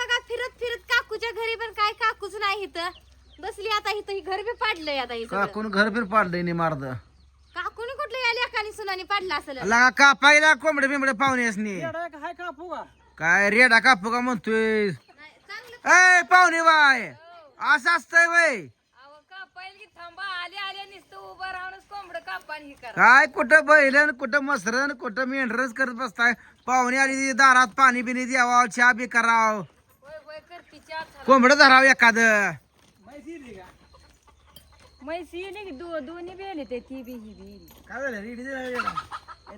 बघा फिरत फिरत काकूच्या घरी पण काय काकूच नाही इथं. बसली आता इथं ही घर बी पाडलंय आता ही सगळं. काकून घर फिर पाडलंय नि मारद काकूनी कुठलं या लेकानी सुनानी पाडलं असेल? लगा कापायला कोंबडे बिंबडे पाहुणे हाय कापू का? काय रेडा कापू का म्हणतोय? नाही, चांगलं ए पाहुणे बाय. असं असतंय वय. अहो कापायला की थांबा आले आले नुसतं उभं राहूनच कोंबड कापायला ही करा. काय कुठं बैलन कुठं मसरण कुठं मेंढरच करत बसताय? पाहुणे आली की दारात पाणी बिनी द्यावा चहा बी कराव वय वय करती चार झाला कोंबड धराव एखादं. म्हैसी येली की दो दोन्ही बी आले ते ती बी ही बी काय झालं? रेडी झालं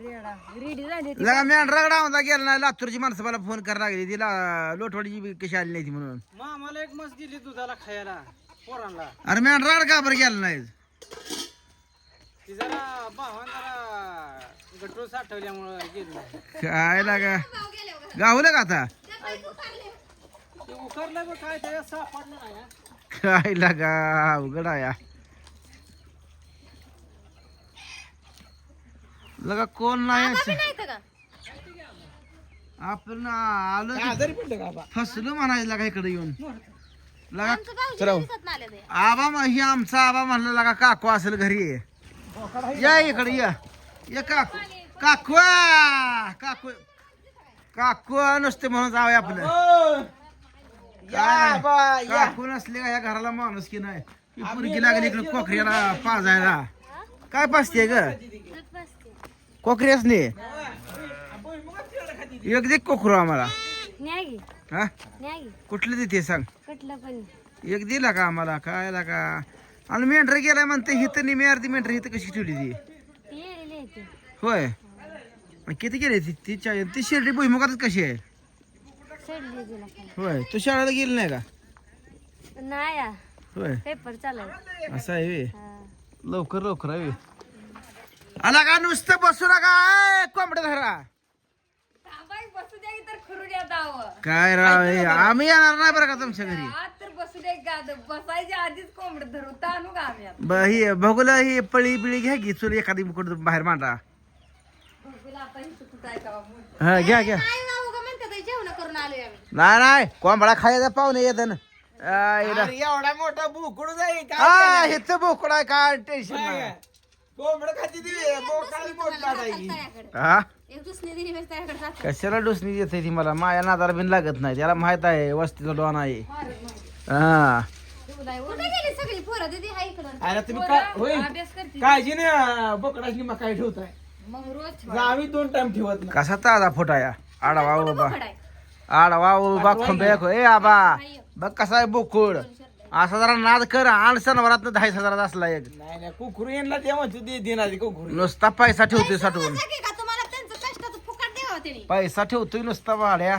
रेडा? रेडी झाली ती. लगा मेंढराकडे आमचा गेला नाही लातूरची माणसं मला फोन करायला लागली. तिला लोटवाडीची बी कशी आली नाही ती म्हणून. मामाला एक मस्त दिली दुधाला खायला पोरांना. अरे मेंढराकडे का बरं गेला नाही? ती जरा भावान जरा गटरो साठवल्यामुळं गेली नाही. काय लागा? गावलं का आता? ते उकरलं बघ काय त्याच्यात सापडलं नाही हा. काय लागा अवघड आहे हा. लगा कोण नाही का? आपण आलो की आजारी पडलं का बा फसलो म्हणायचं लागा इकडे येऊन. लगा आमचं गाव चला. दिसत नाही आलं ते. आबा म- ही आमचा आबा म्हणलं लागा काकू असेल घरी या. इकडे या. या काकू. काकू काकू. काकू नसते म्हणून जावे आपलं. काय नाही. काकू नसले का या घराला माणूस की नाही? ही पुरगी लागली इकडे कोकऱ्याला पाजायला. काय पाजते ग. कोकरी असणे एक दे कोकरू आम्हाला. हा? न्या गी. कुठलं देते सांग? कटलं पण. एक दिला का आम्हाला? काय का? आणि मेंढर गेलाय म्हणते हिथं निमी अर्धी मेंढर हिथं कशी ठेवली ती. होय. आणि किती गेले ती ती शिर्डी भुईमुगातच कशी आहे? सोडली तिला खाली. होय तू शाळेला गेली नाही का? नाही आ, होय. पेपर चालाय असं आहे व्हय. हा. लवकर लवकर आहे व्हय. आला का? नुसतं बसू नका. ए, कोंबड्या धरा. थांबाय बसू द्या की तर खुरू द्या दाव. काय राव हे, आम्ही येणार नाही बरं का तुमच्या घरी. आज तर बसू द्या गाद. बसायच्या आधीच कोंबड धरू. तानू का आम्ही आता? ब ही बघूला ही पळी बिळी घ्या की चुल एखादी कुठं बाहेर मांडा. बघूला आता इथं कुठं आहे का बाबू? हा घ्या घ्या नाही बाबू का म्हणतात जेवण करून आलोय आम्ही नाही नाही. कोंबडा खायचा पाहुणे येत ना एवढा मोठा बुकुड जाईल हा हेच बोकड आहे काय टेन्शन नाही. कोंबड खाती. हा. कशाला डोसणी येते ती मला? माया नादार बिन लागत नाही त्याला माहीत आहे वस्तीचा डॉन आहे हा कुठे गेली सगळी पोरं? दीदी हाय इकडं. अरे तुम्ही काळजी नाही बोकडाची मग काय ठेवताय? मग रोज जा आम्ही दोन टाइम ठेवत कसा ताजा फुटाया आडवा आहे. आडवा उभा खंबे ए आबा बघ कसा आहे बोकुड. असा जरा नाद कर आण सणवारात दहा हजारात असला एक. नाही नाही कुकुरू येणला ते म्हणतो कुकुरू. नुसता पैसा ठेवतोय साठवून. तुम्हाला त्यांचं कष्टाचं फुकट द्यावं त्यांनी. पैसा ठेवतोय नुसता भाड्या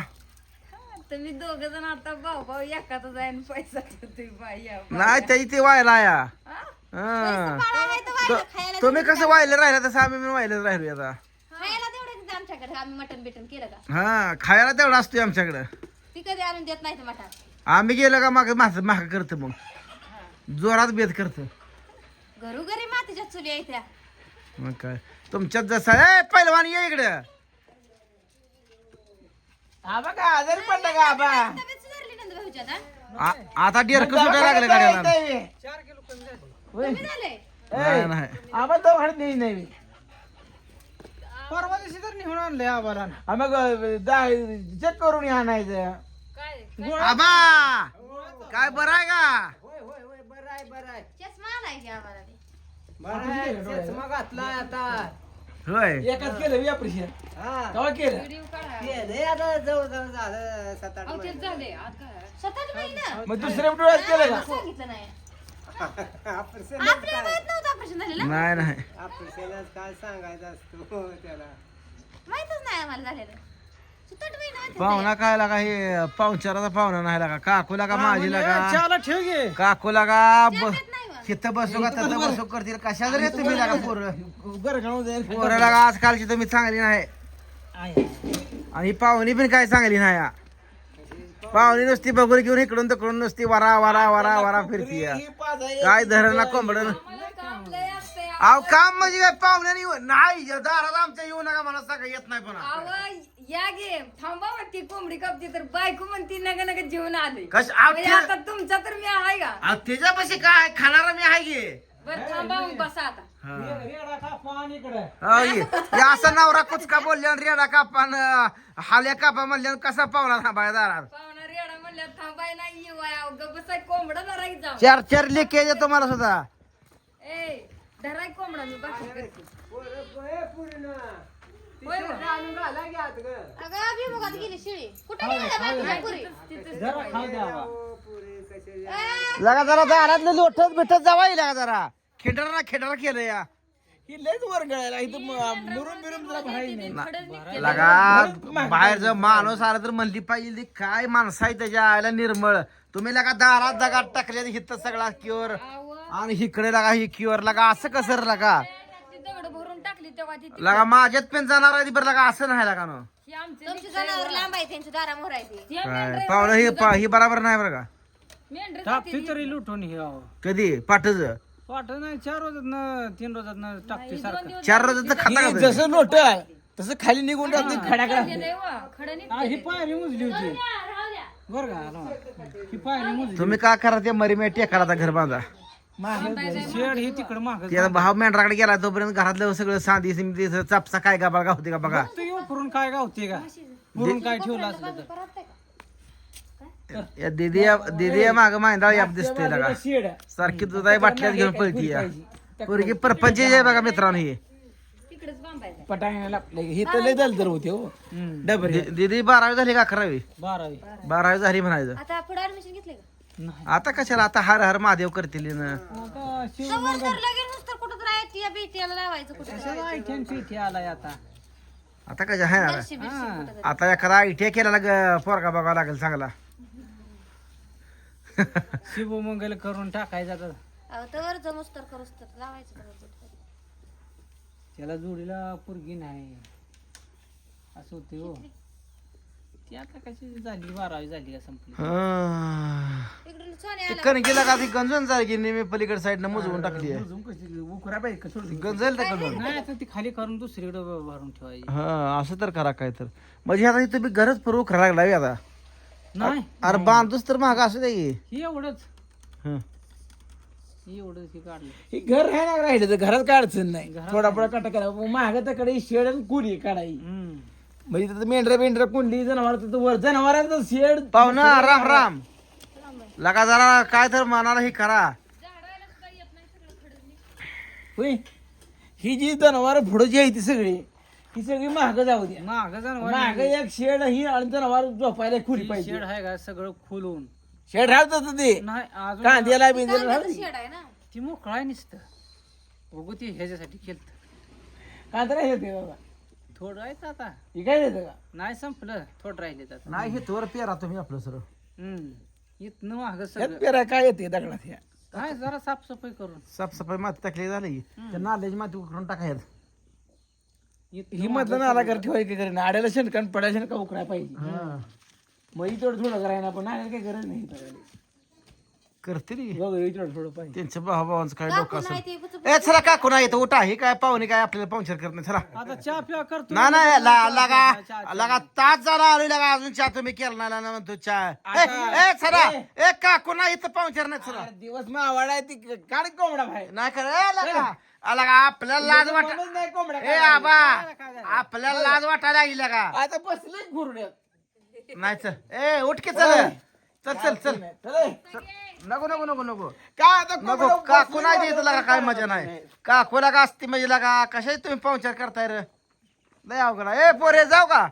तुम्ही दोघ जण आता भाऊ भाऊ एकाच जाईन पैसा ठेवतोय बाई या. नाही त्याची ते व्हायला या. हा? तर व्हायला खायला तुम्ही कसं व्हायला राहिला तसं आम्ही व्हायला राहिलो आता खायला तेवढं देते आमच्याकडे आम्ही मटण बिटन केलं का? हा खायला तेवढा असतोय आमच्याकडं. ती कधी आणून देत नाही ते मटण. आम्ही गेलो का माग माग माग करत मग. जोरात बेत करत. घरोघरी मातीच्या चुली आहे त्या. मग काय? तुमच्यात जसं ए पहिलवान ये इकडे. आबा का आजारी पडला का आबा? तब्येत सुधारली नंद भाऊच्या आता? आ- आता डेरक सुटायला लागलं गाड्याला चार किलो कमी झाले नाही नाही. आबा तर म्हणत नाही नाही परवा दिवशी तर निघून आणलंय आबाला. मग चेक करून आणायचं काय? आबा! काय बरं आहे का? होय होय होय बरं आहे बरं आहे. चष्मा आलाय की आम्हाला? ते. बरं आहे चष्मा घातला आता. होय. एकच केलं ऑपरेशन. तेव्हा केलं? व्हिडिओ काढा. केलंय आता जवळ जवळ झालं सात आठ अहो, तेच झाले आता. काय स्वतःच महिना? मग दुसऱ्या डोळ्यात केलं का? सांगितलं नाही. ऑपरेशन आपल्याला माहीत नव्हतं ऑपरेशन झालेलं? नाही नाही. काय सांगायचं असतो? त्याला. माहितच नाही आम्हाला झालेलं. सुतट पाहुणा काय लागा हे पाहुणचाराचा पाहुणा नाही लागा काकूला का? माझी लागा चला ठेव घे काकूला का ब- नाही बा. तिथं बसू का तिथं बसू करतील? कशा जरी तुम्ही लागा पोरं? बरं जाईल. पोरं लागा आजकालची तुम्ही चांगली नाही. आणि ही पाहुणी पण काय चांगली नाही. हा. पाहुणी नुसती बघून घेऊन इकडून तिकडून नुसती वरा वरा वरा वरा फिरती काय धरण कोंबडन असतंय अहो काम म्हणजे काय? पाहुण्याने येऊ नाही दारात आमच्या येऊ नका मला सगळं येत नाही पण अहो या गे थांबा म्हणती कोंबडी कापती तर बायको म्हणती नका नका जेवण आले कश म्हणजे ते- आता तुमचा तर मी आहे का? आ, त्याच्यापाशी काय? खाणारा मी आहे की? बरं थांबा मग बसा आता. रेडा का पान इकडे. ये. हे असं नवरा कुचका बोलले आणि रेडा कापान हाल्या कापा म्हणले कसा पावला थांबाय दारात? थांबाय नाही बसाय कोंबडा जाऊ. चार चार लेके येतो तुम्हाला सुद्धा. ए धराय कोंबडा मी बाकी करते होय. अगं अभिमुखात गेली शिळी. कुठे गेल्या बाकीच्या पुरी? जरा खाऊ लगा जरा दारातलं लोटत जावा येईल का जरा. खेटर ना खेटर केलं या. ही लयच वर गळायला इथं म- मुरुम बिरुम जरा भरायला नाही. लगा बाहेर जर माणूस आला तर म्हणली पाहिजे ती काय माणसं आहे त्याच्या आयला निर्मळ. तुम्ही लगा दारात दगात टाकले हित सगळा क्युअर. आणि इकडे लगा ही क्युअर. लगा असं कसं रे लगा? ती दगड भरून टाकली तेव्हा ती लगा माझ्यात पण जाणार आहे ती बरं लगा असं नाही लगा नो. ही आमची तुमची जनावर लांब आहे त्यांची दारा मोहर आहे ती. काय? पाहुणं ही पा- ही बराबर नाही बरं का? मेंढर लुटून हे. कधी? पाठच. वाटत नाही चार रोजात तीन रोजात टाकते सारखं. चार रोजाचं खाता का तुम्ही? जसं लोट तसं खाली निघून जाते खडा खडं. ही पायरी मुजली होती. बर का. ही पायरी मुजली तुम्ही काय करा ते मरी मे टेकाला आता घर बांधा. मागे शेड हे तिकडे माग ते आता भाव मेंढराकडे गेला तोपर्यंत घरातलं सगळं साधी सिमती चापसा काय का बघा होते का बघा. पुरून काय गावते का? पुरून काय ठेवलं असलं तर या दिदी दिदी माग याप दिसते लगा सारखी दुधाई बाटल्यात घेऊन पळती या पोरगी परपंच आहे बघा मित्रांनो ही. पटांगला हे तर लय दलदर होते हो. डबरे. दि- दिदी बारावी झाली का अकरावी? बारावी. बारावी झाली म्हणायचं. आता पुढे ऍडमिशन घेतले का? नाही. आता कशाला? आता हर हर महादेव करतील ना आता शिव तवर तर लगेच नुसतं कुठं तर आयटी बीटीला लावायचं कुठं कशाला आयटम सिटी आलाय आता? आता कशा आहे ना. आता एखादा आयटीआय केला ग पोरगा बघावा लागेल चांगला. शिवमंगल करून टाकायचं आता. अहो तवर जमूस तर करूस तर लावायचं. त्याला जोडीला पुरगी नाही. असं होते हो. ती आता कशी झाली बारावी झाली का संपली? हा. इकडून सोने ते कणकीला का ती गंजून की नेहमी पलीकडे साईडनं मुजवून टाकली आहे? अजून कशी उकरा पाहिजे का सोडली? गंजल त्या करून नाही आता ती खाली करून दुसरीकडे भरून ठेवायची. हा असं तर करा काय तर म्हणजे आता तुम्ही गरज पूर्वक करायला लागलाय आता. नाही. अरे बांधूच तर महाग असू दे की. ही एवढंच. हं. ही एवढंच हे काढलं. हे घर आहे ना राहिलं तर घरात काय अडचण नाही. थोडा थोडा कटा करा. महागकडे शेड आणि कुडी काढाई म्हणजे तिथं मेंढरा मेंढरा कुंडली जनावर तिथं वर जनावरांचं शेड. पाहुणा राम राम. लगा जरा काय तर मनाला हे करा. होय? ही जी जनावर पुढं जी आहे ती सगळी ही सगळी महाग जाऊ द्या. महाग जनावर महाग एक शेड ही आणि जनावर झोपायला खुली पाहिजे. शेड आहे का? सगळं खोलून शेड राहत ते. नाही कांद्याला बिंद्याला राहत शेड आहे ना. ती मोकळा आहे नुसतं. बघू ती ह्याच्यासाठी केलं कांदा नाही येते बाबा. थोडं आहे आता? हे काय येतं का? नाही संपलं. थोडं राहिले आता. नाही हे तोवर पेरा तुम्ही आपलं सर इथनं माग पेरा काय येते दगडात काय? जरा साफसफाई करून. साफसफाई माती टाकली झाली. नाल्याची माती उकरून टाकायचं ही मधलं नाला कर ठेवाय काय आड्याला शेणकान पडायला शेणका उकराय पाहिजे. मग इथं थोडं करायला पण नाल्याला काही गरज नाही करायला. करते रे बघ इथं थोडं पाहिजे त्यांच्या भावाभावांचं काय डोकं नाही असेल ते बुचू- ए चला काकू नाही येतं उठा. हे काय पाहुणे काय आपल्याला पाहुणचार करत नाही? चला. आता चहा पिया करतो ना नाही ला- लगा लगा तास झाला आलोय लगा अजून चहा तुम्ही केला नाही ना म्हणतो चहा. ए, ए चला. ए. काकू नाही इथं पाहुणचार नाही चला. दिवस मग आवड ती. काढ कोंबडा बाहेर. नाही कर ए लगा. आ, लगा आपल्याला लाज वाट नाही कोंबडा ए आबा आपल्याला लाज वाटायला लागली लगा. आता बसले नाही चल. ए उठ की चल. चल चल चल. नको नको नको नको. काय आता नको काकू नाही देत लगा काय मजा नाही. काकूला का असती म्हणजे लगा? कशाची तुम्ही पाहुणचार करताय रे? लय अवघड आहे. ए पोरे जाऊ का?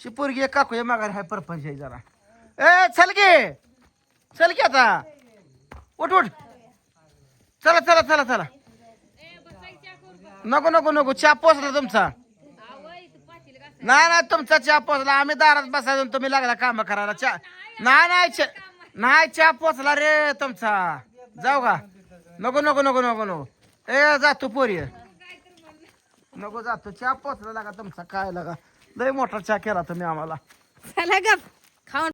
शी पोरगी एक काकू माघारी हाय परपंच आहे जरा. ए चल की. चल की आता. उठ उठ. चला चला चला चला. नको नको नको. चहा पोचला तुमचा. नाही नाही तुमचा चहा पोचला. आम्ही दारात बसायचो आणि तुम्ही लागला काम करायला. चहा नाही नाही चा- नाही चहा पोचला रे तुमचा. जाऊ का? नको नको नको नको नको. ए जातो पोरी. नको जातो चहा पोचला लागा तुमचा काय लागा? लय मोठा चहा केला तुम्ही आम्हाला. चला गप. खाऊन